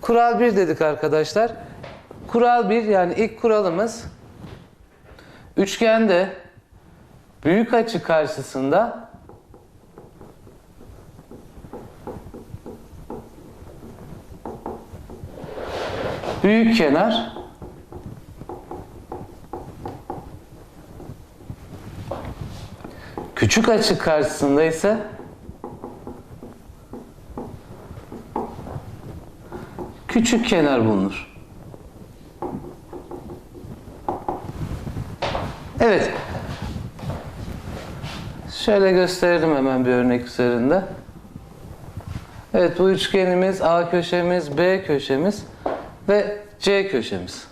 Kural 1 dedik arkadaşlar. Kural 1 yani ilk kuralımız üçgende büyük açı karşısında büyük kenar küçük açı karşısında ise küçük kenar bulunur. Evet. Şöyle gösterelim hemen bir örnek üzerinde. Evet bu üçgenimiz A köşemiz, B köşemiz ve C köşemiz.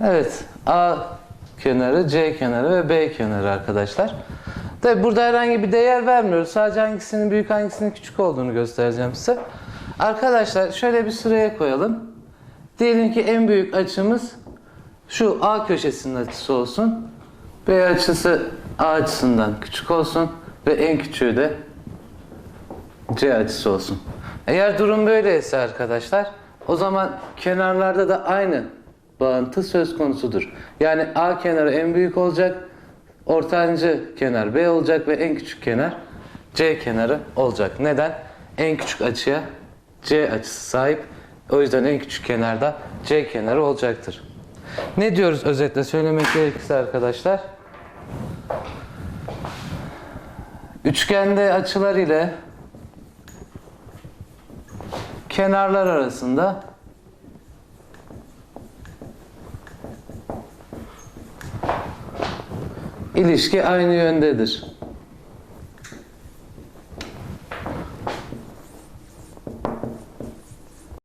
Evet A kenarı, C kenarı ve B kenarı arkadaşlar. Tabi burada herhangi bir değer vermiyoruz. Sadece hangisinin büyük hangisinin küçük olduğunu göstereceğim size. Arkadaşlar şöyle bir sıraya koyalım. Diyelim ki en büyük açımız şu A köşesinin açısı olsun. B açısı A açısından küçük olsun. Ve en küçüğü de C açısı olsun. Eğer durum böyleyse arkadaşlar o zaman kenarlarda da aynı bağıntı söz konusudur. Yani A kenarı en büyük olacak, ortancı kenar B olacak ve en küçük kenar C kenarı olacak. Neden? En küçük açıya C açısı sahip. O yüzden en küçük kenarda C kenarı olacaktır. Ne diyoruz özetle söylemek gerekirse arkadaşlar? Üçgende açılar ile kenarlar arasında ilişki aynı yöndedir.